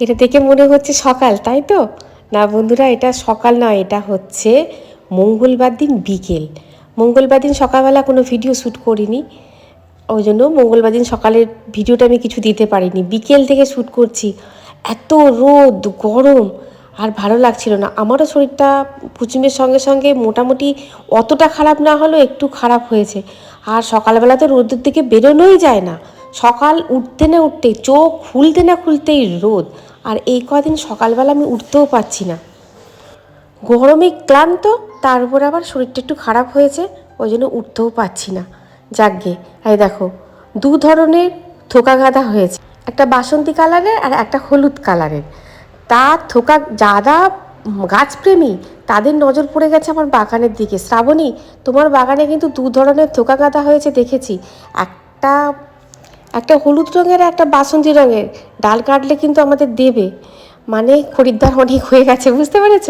এটা দেখে মনে হচ্ছে সকাল, তাই তো? না বন্ধুরা, এটা সকাল নয়, এটা হচ্ছে মঙ্গলবার দিন বিকেল। মঙ্গলবার দিন সকালবেলা কোনো ভিডিও শ্যুট করিনি। ওই জন্য মঙ্গলবার দিন সকালের ভিডিওটা আমি কিছু দিতে পারিনি। বিকেল থেকে শ্যুট করছি। এত রোদ, গরম, আর ভালো লাগছিল না। আমারও শরীরটা কুচুমের সঙ্গে সঙ্গে মোটামুটি অতটা খারাপ না হলেও একটু খারাপ হয়েছে। আর সকালবেলা তো রোদের দিকে বেরোনোই যায় না। সকাল উঠতে না উঠতেই, চোখ খুলতে না খুলতেই রোদ। আর এই কদিন সকালবেলা আমি উঠতেও পারছি না। গরমে ক্লান্ত, তার উপর আবার শরীরটা একটু খারাপ হয়েছে, ওই জন্য উঠতেও পারছি না। যাকগে এই দেখো, দু ধরনের থোকা গাঁদা হয়েছে। একটা বাসন্তী কালারের আর একটা হলুদ কালারের। তা থোকা যারা গাছপ্রেমী, তাদের নজর পড়ে গেছে আমার বাগানের দিকে। শ্রাবণী, তোমার বাগানে কিন্তু দু ধরনের থোকা গাঁদা হয়েছে দেখেছি। একটা একটা হলুদ রঙের একটা বাসন্তী রঙের। ডাল কাটলে কিন্তু আমাদের দেবে। মানে খরিদ্দার অনেক হয়ে গেছে, বুঝতে পেরেছ?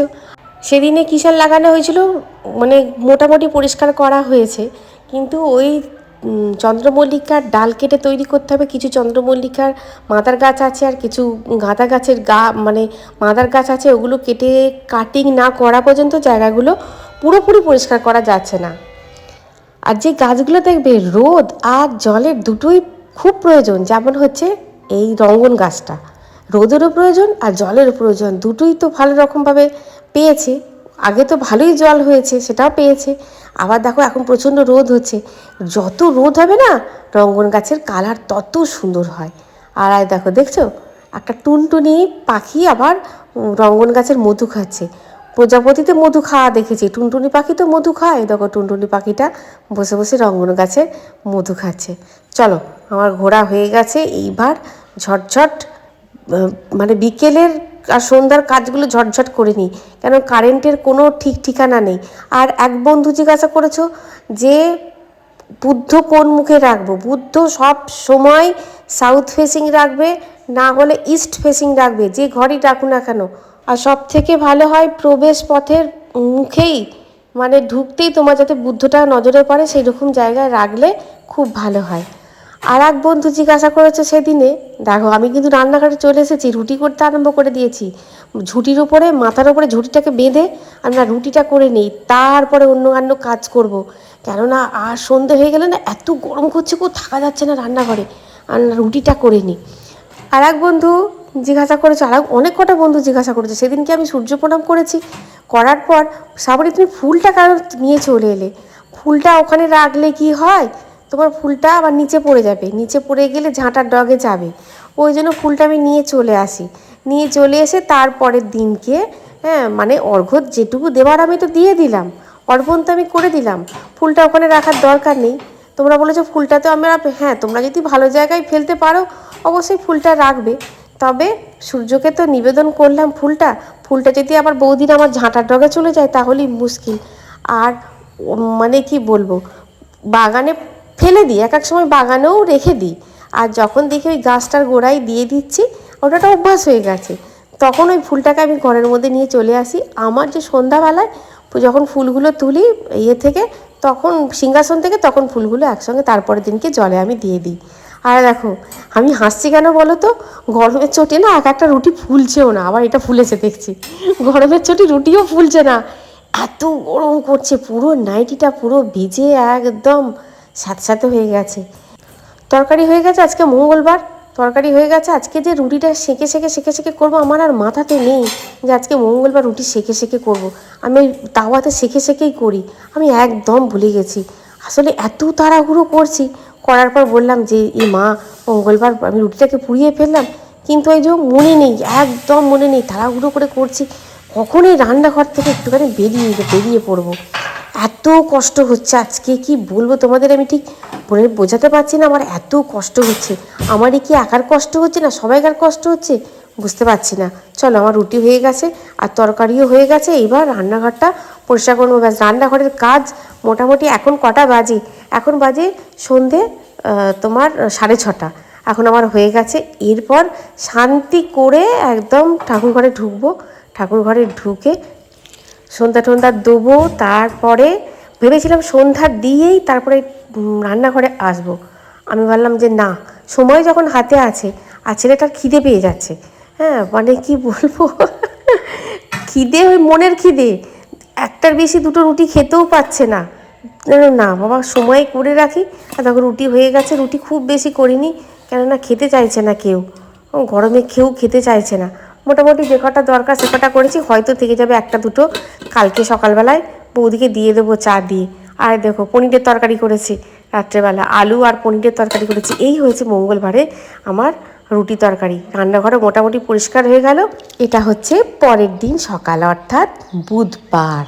সেদিনে কিষান লাগানো হয়েছিল? মানে মোটামুটি পরিষ্কার করা হয়েছে। কিন্তু ওই চন্দ্রমল্লিকার ডাল কেটে তৈরি করতে হবে। কিছু চন্দ্রমল্লিকার মাদার গাছ আছে আর কিছু গাঁদা গাছের গা মানে মাদার গাছ আছে, ওগুলো কেটে কাটিং না করা পর্যন্ত জায়গাগুলো পুরোপুরি পরিষ্কার করা যাচ্ছে না। আর যে গাছগুলো দেখবে, রোদ আর জলের দুটোই খুব প্রয়োজন, যেমন হচ্ছে এই রঙ্গন গাছটা। রোদেরও প্রয়োজন আর জলেরও প্রয়োজন, দুটোই তো ভালো রকমভাবে পেয়েছে। আগে তো ভালোই জল হয়েছে, সেটাও পেয়েছে। আবার দেখো এখন প্রচণ্ড রোদ হচ্ছে। যত রোদ হবে না, রঙ্গন গাছের কালার তত সুন্দর হয়। আর আয় দেখো, দেখছ? একটা টুনটুনি পাখি আবার রঙ্গন গাছের মধু খাচ্ছে। প্রজাপতিতে মধু খাওয়া দেখেছি। টুনটুনি পাখি তো মধু খায়। দেখো টুনটুনি পাখিটা বসে বসে রঙ্গন গাছে মধু খাচ্ছে। চলো, আমার ঘোরা হয়ে গেছে। এইবার ঝটঝট মানে বিকেলের আর সন্ধ্যার কাজগুলো ঝটঝট করে নিই। কেন কারেন্টের কোনো ঠিক ঠিকানা নেই। আর এক বন্ধু জিজ্ঞাসা করেছ যে, বুদ্ধ কোন মুখে রাখব? বুদ্ধ সব সময় সাউথ ফেসিং রাখবে, না হলে ইস্ট ফেসিং রাখবে। যে ঘরই রাখুন না কেন আর সব থেকে ভালো হয় প্রবেশ পথের মুখেই মানে ঢুকতেই তোমার যাতে বুদ্ধটা নজরে পড়ে সেই রকম জায়গায় রাখলে খুব ভালো হয়। আর এক বন্ধু জিজ্ঞাসা করেছে সেদিনে, দেখো আমি কিন্তু রান্নাঘরে চলে এসেছি, রুটি করতে আরম্ভ করে দিয়েছি। ঝুটির উপরে, মাথার ওপরে ঝুটিটাকে বেঁধে আমরা রুটিটা করে নিই, তারপরে অন্য অন্য কাজ করব। কেননা আর সন্ধে হয়ে গেলে না এত গরম করছে কেউ থাকা যাচ্ছে না রান্নাঘরে। আর রুটিটা করে নিই। আর এক বন্ধু জিজ্ঞাসা করেছে আর অনেক কটা বন্ধু জিজ্ঞাসা করেছে, সেদিনকে আমি সূর্য প্রণাম করেছি। করার পর, সাবরি, তুমি ফুলটা কারণ নিয়ে চলে এলে? ফুলটা ওখানে রাখলে কি হয়? তোমার ফুলটা আবার নিচে পড়ে যাবে, নিচে পড়ে গেলে ঝাঁটার ডগে যাবে। ওই জন্য ফুলটা আমি নিয়ে চলে আসি। নিয়ে চলে এসে তারপরের দিনকে হ্যাঁ মানে অর্ঘ্য যেটুকু দেওয়ার আমি তো দিয়ে দিলাম, অর্পণ তো আমি করে দিলাম। ফুলটা ওখানে রাখার দরকার নেই। তোমরা বলেছ ফুলটা তো আমরা হ্যাঁ তোমরা যদি ভালো জায়গায় ফেলতে পারো, অবশ্যই ফুলটা রাখবে। তবে সূর্যকে তো নিবেদন করলাম ফুলটা। ফুলটা যদি আবার বৌদিন আমার ঝাঁটার ডগে চলে যায়, তাহলেই মুশকিল। আর মানে কি বলব, বাগানে ফেলে দিই, এক এক সময় বাগানেও রেখে দিই। আর যখন দেখি ওই গাছটার গোড়ায় দিয়ে দিচ্ছি, ওটাটা অভ্যাস হয়ে গেছে। তখন ওই ফুলটাকে আমি ঘরের মধ্যে নিয়ে চলে আসি। আমার যে সন্ধ্যাবেলায় যখন ফুলগুলো তুলি ইয়ে থেকে তখন সিংহাসন থেকে তখন ফুলগুলো একসঙ্গে তারপরের দিনকে জলে আমি দিয়ে দিই। আর দেখো, আমি হাসছি কেন বলো তো? গরমের চোটে না এক একটা রুটি ফুলছেও না, আবার এটা ফুলেছে দেখছি। গরমের চোটে রুটিও ফুলছে না। এত গরম করছে, পুরো নাইটিটা পুরো ভিজে একদম স্যাঁতস্যাঁতে হয়ে গেছে। তরকারি হয়ে গেছে আজকে মঙ্গলবার। তরকারি হয়ে গেছে, আজকে যে রুটিটা সেঁকে সেঁকে সেঁকে সেঁকে করব, আমার আর মাথাতে নেই যে আজকে মঙ্গলবার রুটি সেঁকে সেঁকে করব। আমি তাওয়াতে সেঁকে সেঁকেই করি, আমি একদম ভুলে গেছি। আসলে এত তাড়াহুড়ো করছি, করার পর বললাম যে, এ মা, মঙ্গলবার আমি রুটিটাকে পুড়িয়ে ফেললাম। কিন্তু ওই যে মনে নেই, একদম মনে নেই, তাড়াহুড়ো করে করছি। কখন এই রান্নাঘর থেকে একটুখানি বেরিয়ে বেরিয়ে পড়ব? এত কষ্ট হচ্ছে আজকে, কি বলব তোমাদের? আমি ঠিক বলে বোঝাতে পারছি না আমার এত কষ্ট হচ্ছে। আমারই কি একার কষ্ট হচ্ছে না সবাইকার কষ্ট হচ্ছে? বুঝতে পারছি না। চলো আমার রুটি হয়ে গেছে আর তরকারিও হয়ে গেছে। এবার রান্নাঘরটা পরিষ্কার করব। ব্যাস, রান্নাঘরের কাজ মোটামুটি এখন কটা বাজে? এখন বাজে সন্ধে তোমার সাড়ে ছটা। এখন আমার হয়ে গেছে। এরপর শান্তি করে একদম ঠাকুর ঘরে ঢুকবো। ঠাকুর ঘরে ঢুকে সন্ধ্যা টন্ধ্যা দেবো। তারপরে ভেবেছিলাম সন্ধ্যা দিয়েই তারপরে রান্নাঘরে আসব। আমি ভাবলাম যে না, সময় যখন হাতে আছে, আর ছেলেটার খিদে পেয়ে যাচ্ছে। হ্যাঁ মানে কি বলব? খিদে ওই মনের খিদে। একটার বেশি দুটো রুটি খেতেও পাচ্ছে না। না, বাবা সময় করে রাখি, আর তখন রুটি হয়ে গেছে, রুটি খুব বেশি করিনি, কেননা খেতে চাইছে না কেউ। গরমে কেউ খেতে চাইছে না। মোটামুটি যে কটা দরকার সে কটা করেছি, হয়তো থেকে যাবে একটা দুটো। কালকে সকালবেলায় বৌদিকে দিয়ে দেবো চা দিয়ে। আর দেখো, পনিরের তরকারি করেছি রাত্রেবেলা, আলু আর পনিরের তরকারি করেছি। এই হয়েছে মঙ্গলবারে আমার রুটি তরকারি। রান্নাঘরে মোটামুটি পরিষ্কার হয়ে গেল। এটা হচ্ছে পরের দিন সকাল, অর্থাৎ বুধবার।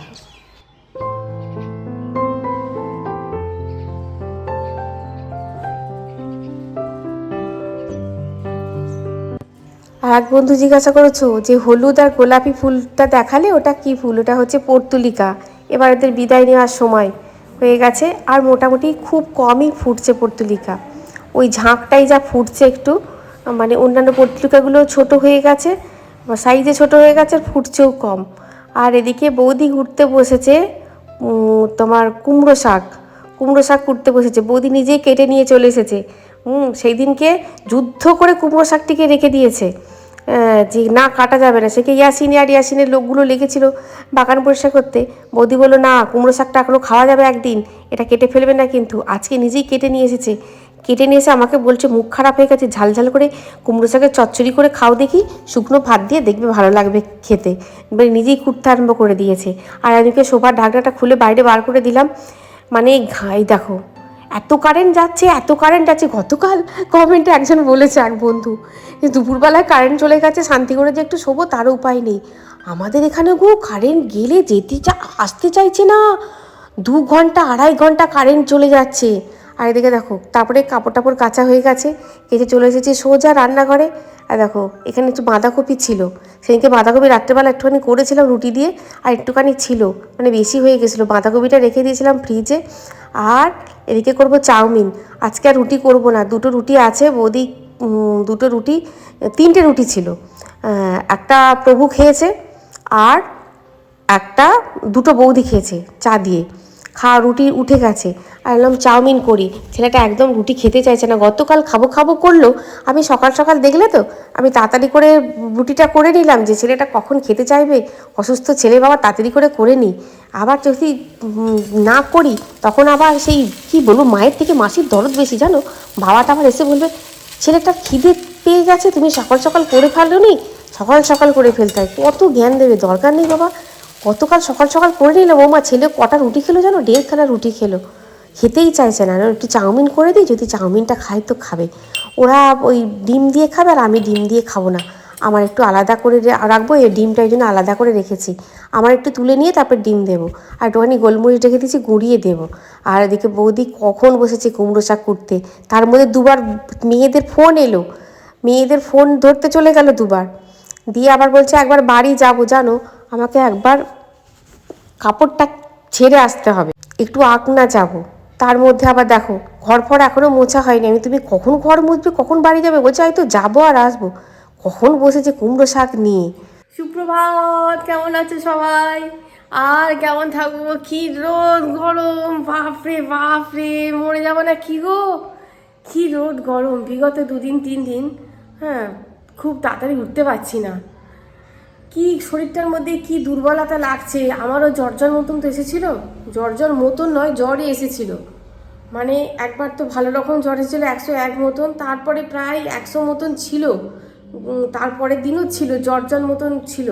আর এক বন্ধু জিজ্ঞাসা করেছ যে হলুদ আর গোলাপি ফুলটা দেখালে ওটা কি ফুল? ওটা হচ্ছে পর্তুলিকা। এবার এদের বিদায় নেওয়ার সময়। হয়ে গেছে আর মোটামুটি খুব কমই ফুটছে পর্তুলিকা। ওই ঝাঁকটাই যা ফুটছে একটু মানে অন্যান্য পর্তুলিকাগুলো ছোট হয়ে গেছে সাইজে ছোট হয়ে গেছে আর ফুটছেও কম। আর এদিকে বৌদি ঘুরতে বসেছে তোমার কুমড়ো শাক কুমড়ো শাক কুটতে বসেছে। বৌদি নিজেই কেটে নিয়ে চলে এসেছে। হুম সেই দিনকে যুদ্ধ করে কুমড়ো শাকটিকে রেখে দিয়েছে। যে না কাটা যাবে না। সেকে ইয়াসিন আর ইয়াসিনের লোকগুলো লেগেছিল বাগান পরিষ্কার করতে? বৌদি বলল, না, কুমড়ো শাকটা এখনও খাওয়া যাবে একদিন। এটা কেটে ফেলবে না কিন্তু। আজকে নিজেই কেটে নিয়ে এসেছে। কেটে নিয়ে এসে আমাকে বলছে, মুখ খারাপ হয়ে গেছে, ঝাল ঝাল করে কুমড়ো শাকের চচ্চড়ি করে খাও দেখি। শুকনো ভাত দিয়ে দেখবে ভালো লাগবে খেতে। এবার নিজেই কুটতে আরম্ভ করে দিয়েছে। আর আমিকে সোফার ঢাকনাটা খুলে বাইরে বার করে দিলাম। মানে ঘাই দেখো এত কারেন্ট যাচ্ছে, এত কারেন্ট যাচ্ছে গতকাল কমেন্টে একজন বলেছে এক বন্ধু যে দুপুরবেলায় কারেন্ট চলে গেছে শান্তি করে যে একটু শোবো তারও উপায় নেই। আমাদের এখানে গো কারেন্ট গেলে যেতে চা, আসতে চাইছে না। দু ঘণ্টা, আড়াই ঘণ্টা কারেন্ট চলে যাচ্ছে। আর এদিকে দেখো, তারপরে কাপড় টাপড় কাঁচা হয়ে গেছে কেচে চলে এসেছে সোজা রান্নাঘরে। আর দেখো, এখানে একটু বাঁধাকপি ছিল। সেদিনকে বাঁধাকপি রাত্রেবেলা একটুখানি করেছিলাম রুটি দিয়ে, আর একটুখানি ছিল। মানে বেশি হয়ে গেছিল। বাঁধাকপিটা রেখে দিয়েছিলাম ফ্রিজে। আর এদিকে করব চাউমিন। আজকে আর রুটি করব না। দুটো রুটি আছে, বৌদি দুটো রুটি, তিনটে রুটি ছিল। একটা প্রভু খেয়েছে, আর একটা দুটো বৌদি খেয়েছে, চা দিয়ে। খাওয়া রুটি উঠে গেছে। আর এলাম চাউমিন করি। ছেলেটা একদম রুটি খেতে চাইছে না। গতকাল খাব খাব করল। আমি সকাল সকাল দেখলে তো, আমি তাড়াতাড়ি করে রুটিটা করে নিলাম যে, ছেলেটা কখন খেতে চাইবে? অসুস্থ ছেলে বাবা, তাড়াতাড়ি করে করে নিই আবার যদি না করি, তখন আবার সেই, কি বলব, মায়ের থেকে মাসির দরদ বেশি, জানো? বাবাটা আবার এসে বলবে ছেলেটা খিদে পেয়ে গেছে, তুমি সকাল সকাল করে ফেলো নি সকাল সকাল করে ফেলতে হয়। কত জ্ঞান দেবে, দরকার নেই বাবা। গতকাল সকাল সকাল করে নিলাম ও মা ছেলে কটা রুটি খেলো জানো? দেড় খানা রুটি খেলো। খেতেই চাইছে না। একটু চাউমিন করে দিই, যদি চাউমিনটা খায় তো খাবে। ওরা ওই ডিম দিয়ে খাবে আর আমি ডিম দিয়ে খাব না। আমার একটু আলাদা করে রাখব, এই ডিমটা এই জন্য আলাদা করে রেখেছি। আমার একটু তুলে নিয়ে তারপর ডিম দেবো। আর একটুখানি গোলমরিচ রেখে দিয়েছি, গুঁড়িয়ে দেবো। আর এদিকে বৌদি কখন বসেছে কুমড়ো শাক করতে তার মধ্যে দুবার মেয়েদের ফোন এলো। মেয়েদের ফোন ধরতে চলে গেল দুবার। দিয়ে আবার বলছে, একবার বাড়ি যাব, জানো? আমাকে একবার কাপড়টা ছেড়ে আসতে হবে। একটু আঁক না যাব। তার মধ্যে আবার দেখো ঘর ফর এখনও মোছা হয়নি। আমি তুমি কখন ঘর মুছবে, কখন বাড়ি যাবে? বলছে হয়তো যাব আর আসব। কখন বসেছে কুমড়ো শাক নিয়ে? সুপ্রভাত, কেমন আছে সবাই? আর কেমন থাকব? কি রোদ গরম। বাপরে বাপরে, মরে যাব না কি গো? কি রোদ গরম। বিগত দুদিন, তিন দিন হ্যাঁ খুব তাড়াতাড়ি উঠতে পারছি না। কি শরীরটার মধ্যে কি দুর্বলতা লাগছে? আমারও জ্বর মতন তো এসেছিল। জ্বর মতন নয়, জ্বরই এসেছিল। মানে একবার তো ভালো রকম জ্বর এসেছিল, একশো এক মতন, তারপরে প্রায় একশো মতন ছিল। তারপরের দিনও ছিল, জ্বর জ্বর মতন ছিল।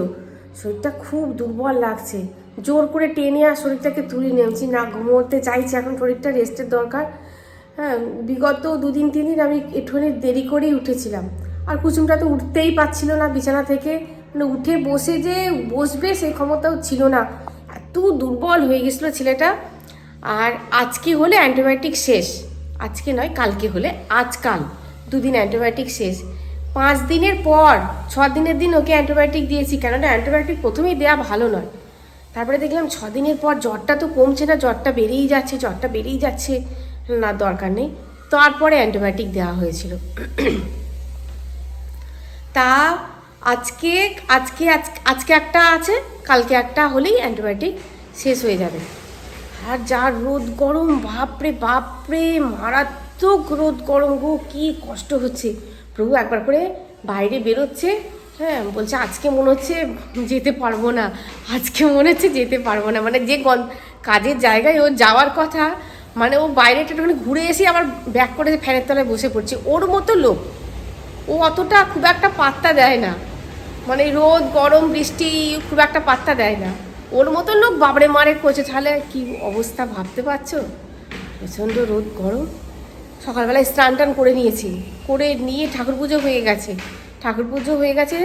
শরীরটা খুব দুর্বল লাগছে। জোর করে টেনে আর শরীরটাকে তুলে নেমছি না, ঘুমোতে চাইছি, এখন শরীরটা রেস্টের দরকার। হ্যাঁ বিগত দুদিন তিন দিন আমি একটুখানি দেরি করেই উঠেছিলাম। আর কুসুমটা তো উঠতেই পারছিল না বিছানা থেকে। মানে উঠে বসে যে বসবে সেই ক্ষমতাও ছিল না। এত দুর্বল হয়ে গেছিল ছেলেটা। আর আজকে হলে অ্যান্টিবায়োটিক শেষ। আজকে নয়, কালকে হলে। আজকাল দুদিন অ্যান্টিবায়োটিক শেষ। পাঁচ দিনের পর, ছ দিনের দিন ওকে অ্যান্টিবায়োটিক দিয়েছি। কেননা অ্যান্টিবায়োটিক প্রথমেই দেওয়া ভালো নয়। তারপরে দেখলাম ছ দিনের পর জ্বরটা তো কমছে না, জ্বরটা বেড়েই যাচ্ছে, জ্বরটা বেড়েই যাচ্ছে। না, দরকার নেই। তারপরে অ্যান্টিবায়োটিক দেওয়া হয়েছিল। তা আজকে আজকে আজ- আজকে একটা আছে, কালকে একটা হলেই অ্যান্টিবায়োটিক শেষ হয়ে যাবে। আর যা রোদ গরম, বাপরে বাপরে, মারাত্মক রোদ গরম গো, কি কষ্ট হচ্ছে। প্রভু একবার করে বাইরে বেরোচ্ছে হ্যাঁ বলছে আজকে মনে হচ্ছে যেতে পারব না, আজকে মনে হচ্ছে যেতে পারব না। মানে যে কাজের জায়গায় ও যাওয়ার কথা মানে ও বাইরে একটুখানি ঘুরে এসে আবার ব্যাক করে ফ্যানের তলায় বসে পড়ছে, ওর মতো লোক। ও অতটা খুব একটা পাত্তা দেয় না। মানে রোদ, গরম, বৃষ্টি খুব একটা পাত্তা দেয় না। ওর মতো লোক বাবরে মারে করছে তাহলে কি অবস্থা ভাবতে পারছ? প্রচণ্ড রোদ, গরম। সকালবেলায় স্নান টান করে নিয়েছি। করে নিয়ে ঠাকুর পুজো হয়ে গেছে। ঠাকুর পুজো হয়ে গেছে,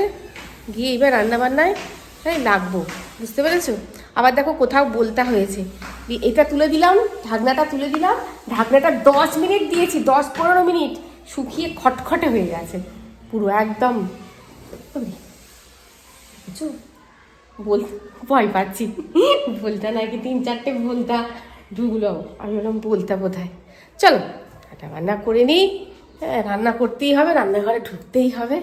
গিয়ে এবার রান্নাবান্নায় হ্যাঁ লাগবো। বুঝতে পেরেছ? আবার দেখো কোথাও বলতে হয়েছে। এটা তুলে দিলাম, ঢাকনাটা তুলে দিলাম। ঢাকনাটা দশ মিনিট দিয়েছি, দশ পনেরো মিনিট। শুকিয়ে খটখটে হয়ে গেছে। পুরো একদম। বুঝছ? বল ভয় পাচ্ছি। বলতা নাকি তিন চারটে বলতা ঢুকলো আমি বললাম বলতা বোধহয়। চলো রান্না করে নিই। হ্যাঁ রান্না করতেই হবে, রান্নাঘরে ঢুকতেই হবে।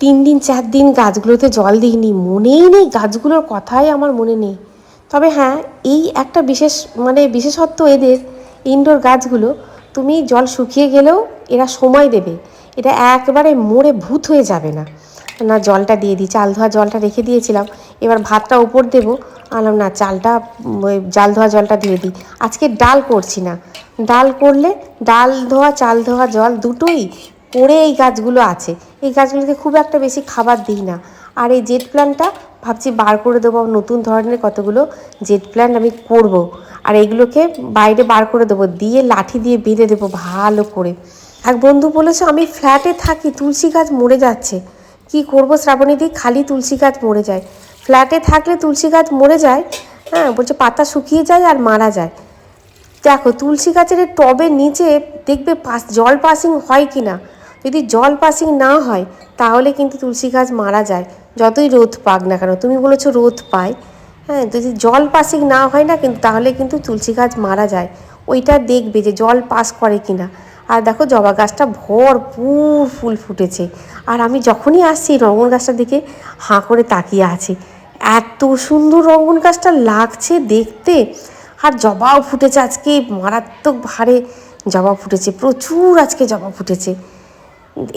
তিন দিন, চার দিন গাছগুলোতে জল দিইনি, মনেই নেই, গাছগুলোর কথাই আমার মনে নেই। তবে হ্যাঁ এই একটা বিশেষ মানে বিশেষত্ব এদের ইনডোর গাছগুলো, তুমি জল শুকিয়ে গেলেও এরা সময় দেবে। এটা একবারে মরে ভূত হয়ে যাবে না। না, জলটা দিয়ে দিই। চাল ধোয়া জলটা রেখে দিয়েছিলাম। এবার ভাতটা উপর দেবো। আলাম না, চালটা, ওই জাল ধোয়া জলটা দিয়ে দিই। আজকে ডাল করছি না। ডাল করলে ডাল ধোয়া, চাল ধোয়া জল দুটোই করে এই গাছগুলো আছে। এই গাছগুলোকে খুব একটা বেশি খাবার দিই না। আর এই জেট প্ল্যানটা ভাবছি বার করে দেবো। নতুন ধরনের কতগুলো জেট প্ল্যান্ট আমি করব। আর এগুলোকে বাইরে বার করে দেবো। দিয়ে লাঠি দিয়ে বেঁধে দেবো ভালো করে। এক বন্ধু বলেছে, আমি ফ্ল্যাটে থাকি, তুলসী গাছ মরে যাচ্ছে। কি করব শ্রাবণীদি খালি তুলসী গাছ মরে যায়। ফ্ল্যাটে থাকলে তুলসী গাছ মরে যায় হ্যাঁ বলছে পাতা শুকিয়ে যায় আর মারা যায়। দেখো, তুলসী গাছের টবের নিচে দেখবে পাস, জল পাসিং হয় কি না? যদি জল পাসিং না হয়, তাহলে কিন্তু তুলসী গাছ মারা যায়। যতই রোদ পাক না কেন, তুমি বলেছ রোদ পায়। হ্যাঁ যদি জল পাসিং না হয় না কিন্তু, তাহলে কিন্তু তুলসী গাছ মারা যায়। ওইটা দেখবে যে জল পাস করে কি না। আর দেখো জবা গাছটা ভরপুর ফুল ফুটেছে। আর আমি যখনই আসছি রঙন গাছটার দিকে হাঁ করে তাকিয়ে আছি। এত সুন্দর রঙন গাছটা লাগছে দেখতে। আর জবাও ফুটেছে আজকে, মারাত্মক ভারে জবা ফুটেছে, প্রচুর আজকে জবা ফুটেছে।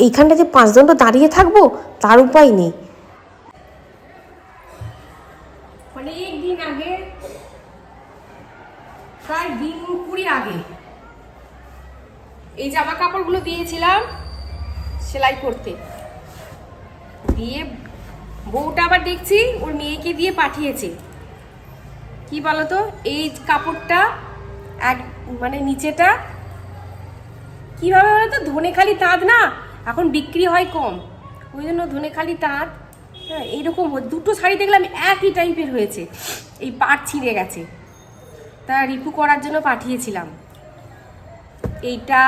এইখানটা যে পাঁচ দণ্ড দাঁড়িয়ে থাকব, তার উপায় নেই। আগে, প্রায় দিন কুড়ি আগে এই জামা কাপড়গুলো দিয়েছিলাম সেলাই করতে। দিয়ে বউটা আবার দেখছি, ওর মেয়েকে দিয়ে পাঠিয়েছে। কি বলতো? এই কাপড়টা এক মানে নিচেটা কীভাবে বলতো? ধনেখালি তাঁত না? এখন বিক্রি হয় কম। ওই জন্য ধনেখালি তাঁত হ্যাঁ এইরকম দুটো শাড়ি দেখলাম একই টাইপের হয়েছে। এই পাট ছিঁড়ে গেছে। তা রিপু করার জন্য পাঠিয়েছিলাম। এইটা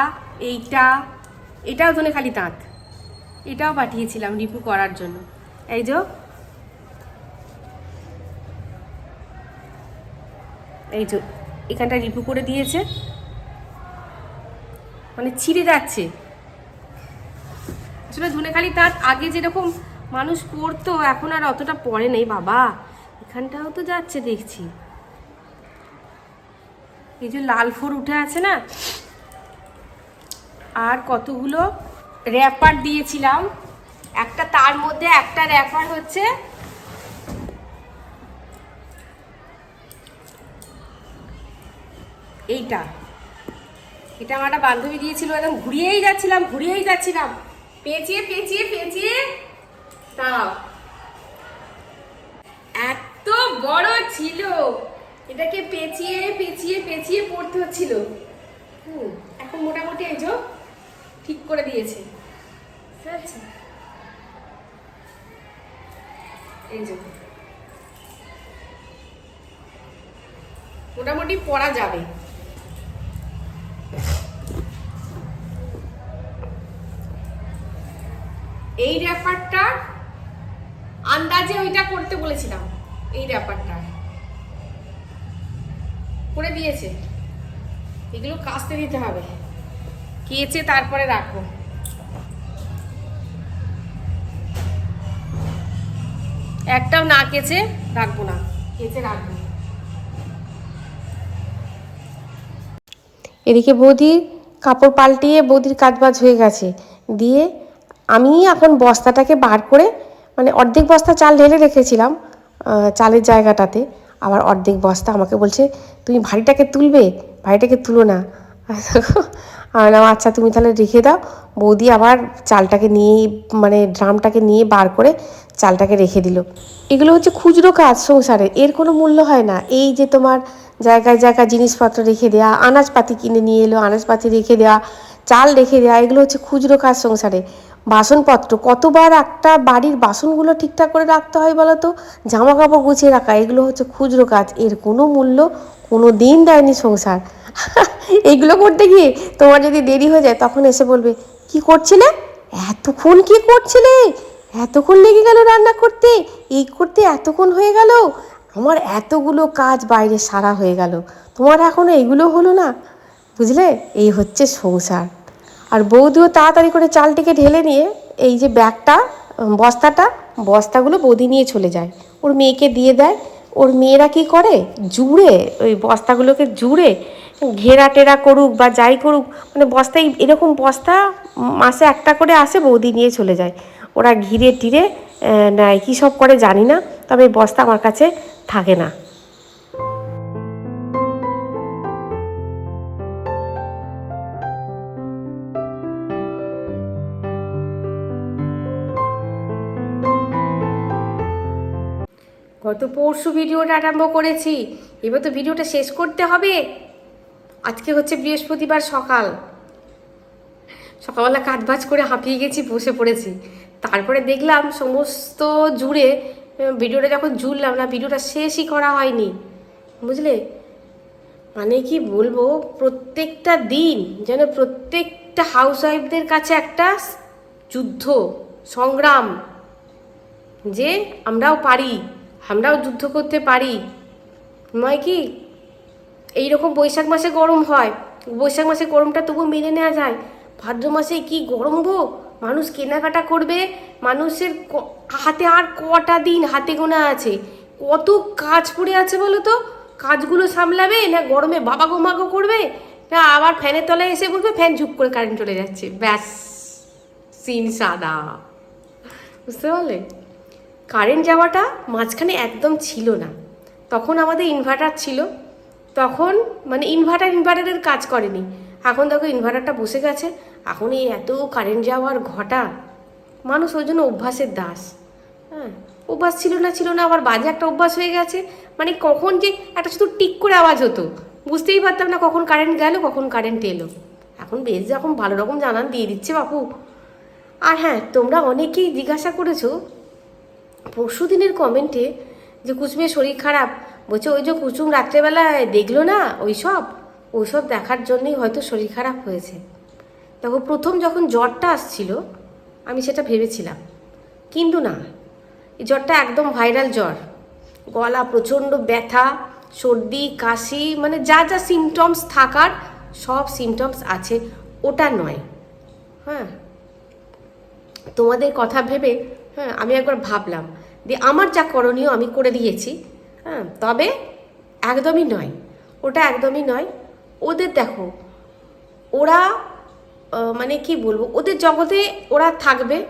এইটা, এটাও ধনেখালি তাঁত এটাও পাঠিয়েছিলাম রিপু করার জন্য। এই যে এই যে এখানটা রিপু করে দিয়েছে। মানে ছিঁড়ে যাচ্ছে। আসলে ধনেখালি তাঁত আগে যেরকম মানুষ পরতো, এখন আর অতটা পরে নেই, বাবা। এখানটাও তো যাচ্ছে, দেখছি। এই যে লাল ফোর উঠে আছে না? আর কতগুলো র্যাপার দিয়েছিলাম। একটা তার মধ্যে একটা র্যাপার হচ্ছে এইটা। এটা আমার একটা বান্ধবী দিয়েছিল, একদম ঘুরিয়েই যাচ্ছিলাম ঘুরিয়েই যাচ্ছিলাম। পেঁচিয়ে পেঁচিয়ে পেঁচিয়ে। দাও এত বড় ছিল। এটাকে পেঁচিয়ে পেঁচিয়ে পেঁচিয়ে পড়তে হচ্ছিল। হুম, এখন মোটামুটি এই যে ঠিক করে দিয়েছে। এই যে। মোটামুটি পড়া যাবে। এই র্যাপারটা আন্দাজে ওইটা করতে বলেছিলাম এই র্যাপারটা করে দিয়েছে। এগুলো কাচতে দিতে হবে। কেচে তারপরে রাখো। একটাও না কেচে রাখব না, কেচে রাখব। এদিকে বৌদি কাপড় পাল্টিয়ে বৌদির কাজবাজ হয়ে গেছে। দিয়ে আমি এখন বস্তাটাকে বার করে মানে অর্ধেক বস্তা চাল ঢেলে রেখেছিলাম চালের জায়গাটাতে। আবার অর্ধেক বস্তা আমাকে বলছে, তুমি ভারীটাকে তুলবে? ভারীটাকে তুলো না। বললাম আচ্ছা তুমি তাহলে রেখে দাও। বৌদি আবার চালটাকে নিয়ে মানে ড্রামটাকে নিয়ে বার করে চালটাকে রেখে দিল। এগুলো হচ্ছে খুচরো কাজ সংসারে, এর কোনো মূল্য হয় না। এই যে তোমার জায়গায় জায়গায় জিনিসপত্র রেখে দেওয়া আনাজপাতি কিনে নিয়ে এলো, আনাজপাতি রেখে দেওয়া চাল রেখে দেওয়া এগুলো হচ্ছে খুচরো কাজ সংসারে। বাসনপত্র, কতবার একটা বাড়ির বাসনগুলো ঠিকঠাক করে রাখতে হয় বলো তো? জামা কাপড় গুছিয়ে রাখা, এগুলো হচ্ছে খুচরো কাজ, এর কোনো মূল্য কোনো দিন দেয়নি সংসার। এইগুলো করতে গিয়ে তোমার যদি দেরি হয়ে যায়, তখন এসে বলবে, কি করছিলে? এতক্ষণ কি করছিলে? এতক্ষণ লেগে গেল রান্না করতে? এই করতে এতক্ষণ হয়ে গেল? আমার এতগুলো কাজ বাইরে সারা হয়ে গেল। তোমার এখনও এগুলো হলো না? বুঝলে? এই হচ্ছে সংসার। আর বৌদিও তাড়াতাড়ি করে চালটিকে ঢেলে নিয়ে এই যে ব্যাগটা বস্তাটা, বস্তাগুলো বৌদি নিয়ে চলে যায়। ওর মেয়েকে দিয়ে দেয়। ওর মেয়েরা কি করে? জুড়ে, ওই বস্তাগুলোকে জুড়ে ঘেরা টেরা করুক বা যাই করুক মানে বস্তায় এরকম বস্তা মাসে একটা করে আসে, বৌদি নিয়ে চলে যায়। ওরা ঘিরে টিরে নেয়। কী সব করে জানি না, তবে বস্তা আমার কাছে থাকে না। গত পরশু ভিডিওটা আরম্ভ করেছি। এবার তো ভিডিওটা শেষ করতে হবে। আজকে হচ্ছে বৃহস্পতিবার সকাল। সকালবেলা কাজবাজ করে হাঁপিয়ে গেছি, বসে পড়েছি। তারপরে দেখলাম সমস্ত জুড়ে ভিডিওটা যখন জুড়লাম না, ভিডিওটা শেষই করা হয়নি। বুঝলে? মানে কি বলব, প্রত্যেকটা দিন যেন প্রত্যেকটা হাউস ওয়াইফদের কাছে একটা যুদ্ধ, সংগ্রাম। যে আমরাও পারি, আমরাও যুদ্ধ করতে পারি। নয় কি? এইরকম বৈশাখ মাসে গরম হয়, বৈশাখ মাসে গরমটা তবু মেনে নেওয়া যায়। ভাদ্র মাসে কি গরম গো? মানুষ কেনাকাটা করবে? মানুষের হাতে আর কটা দিন হাতে গোনা আছে। কত কাজ পড়ে আছে বলো তো? কাজগুলো সামলাবে না গরমে বাবা গো মাগো করবে? না আবার ফ্যানের তলায় এসে বলবে, ফ্যান ঝুপ করে কারেন্ট চলে যাচ্ছে। ব্যাস, সিন সাদা। বুঝতে পারলে? কারেন্ট যাওয়াটা মাঝখানে একদম ছিল না। তখন আমাদের ইনভার্টার ছিল। তখন মানে ইনভার্টার ইনভার্টারের কাজ করেনি। এখন দেখো ইনভার্টারটা বসে গেছে। এখন এই এত কারেন্ট যাওয়ার ঘটা, মানুষ ওই জন্য অভ্যাসের দাস। হ্যাঁ অভ্যাস ছিল না ছিল না, আবার বাজে একটা অভ্যাস হয়ে গেছে। মানে কখন যে একটা শুধু টিক করে আওয়াজ হতো, বুঝতেই পারতাম না কখন কারেন্ট গেল, কখন কারেন্ট এলো। এখন বেশ যখন ভালো রকম জানান দিয়ে দিচ্ছে বাপু। আর হ্যাঁ তোমরা অনেকেই জিজ্ঞাসা করেছ পরশু দিনের কমেন্টে যে কুসুমের শরীর খারাপ, বলছে, ওই যে কুসুম রাত্রেবেলায় দেখল না ওই সব ওই সব দেখার জন্যই হয়তো শরীর খারাপ হয়েছে। দেখো প্রথম যখন জ্বরটা আসছিল, আমি সেটা ভেবেছিলাম। কিন্তু না, এই জ্বরটা একদম ভাইরাল জ্বর। গলা প্রচণ্ড ব্যথা, সর্দি, কাশি মানে যা যা সিমটমস থাকার, সব সিমটমস আছে। ওটা নয়। হ্যাঁ? তোমাদের কথা ভেবে হ্যাঁ আমি একবার ভাবলাম যে আমার যা করণীয় আমি করে দিয়েছি হ্যাঁ? তবে একদমই নয়। ওটা একদমই নয়। ওদের দেখো, ওরা মানে কি বলব, ওদের জগতে ওরা থাকবে।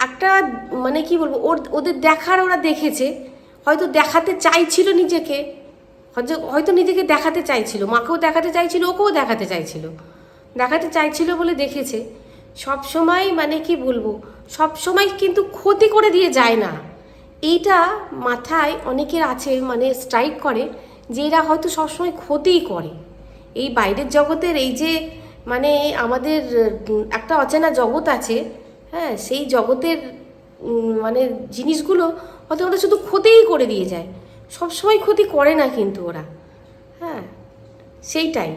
একটা মানে কি বলব, ওর, ওদের দেখার ওরা দেখেছে। হয়তো দেখাতে চাইছিল নিজেকে হয়তো নিজেকে দেখাতে চাইছিল। মাকেও দেখাতে চাইছিল, ওকেও দেখাতে চাইছিল। দেখাতে চাইছিল বলে দেখেছে। সব সময় মানে কি বলব? সব সময় কিন্তু ক্ষতি করে দিয়ে যায় না। এইটা মাথায় অনেকের আছে মানে স্ট্রাইক করে, যে এরা হয়তো সবসময় ক্ষতিই করে। এই বাইরের জগতের এই যে মানে আমাদের, একটা অচেনা জগৎ আছে হ্যাঁ সেই জগতের মানে জিনিসগুলো হয়তো ওরা শুধু ক্ষতিই করে দিয়ে যায়। সবসময় ক্ষতি করে না কিন্তু ওরা। হ্যাঁ সেইটাই।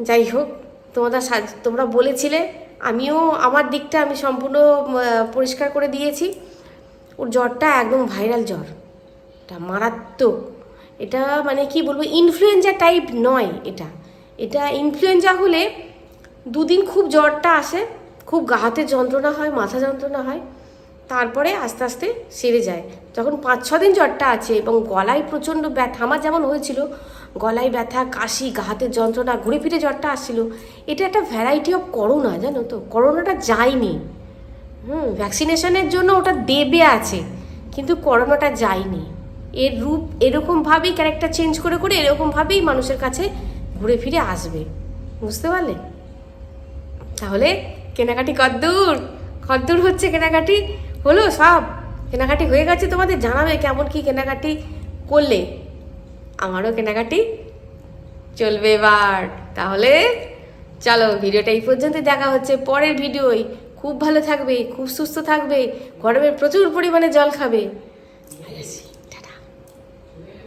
যাই হোক তোমরা তোমরা বলেছিলে আমিও আমার দিকটা আমি সম্পূর্ণ পরিষ্কার করে দিয়েছি। ওর জ্বরটা একদম ভাইরাল জ্বর। এটা মারাত্মক। এটা মানে কি বলব ইনফ্লুয়েঞ্জা টাইপ নয় এটা। এটা ইনফ্লুয়েঞ্জা হলে দুদিন খুব জ্বরটা আসে, খুব গা হাতে যন্ত্রণা হয়, মাথা যন্ত্রণা হয়, তারপরে আস্তে আস্তে সেরে যায়। যখন পাঁচ ছ দিন জ্বরটা আছে এবং গলায় প্রচণ্ড ব্যথা, আমার যেমন হয়েছিল গলায় ব্যথা, কাশি, গা হাতের যন্ত্রণা, ঘুরে ফিরে জ্বরটা আসছিল। এটা একটা ভ্যারাইটি অফ করোনা জানো তো? করোনাটা যায়নি। হুম ভ্যাকসিনেশনের জন্য ওটা দেবে আছে, কিন্তু করোনাটা যায়নি। এর রূপ এরকমভাবেই ক্যারেক্টার চেঞ্জ করে করে এরকমভাবেই মানুষের কাছে ঘুরে ফিরে আসবে। বুঝতে পারলে? তাহলে কেনাকাটি কদ্দূর কদ্দূর হচ্ছে কেনাকাটি। হলো সব, কেনাকাটি হয়ে গেছে তোমাদের, জানাবে কেমন কি কেনাকাটি করলে। আমারও কেনাকাটি চলবে এবার। তাহলে চলো ভিডিওটা এই পর্যন্ত দেখা হচ্ছে পরের ভিডিওই খুব ভালো থাকবে, খুব সুস্থ থাকবে, গরমে প্রচুর পরিমাণে জল খাবে।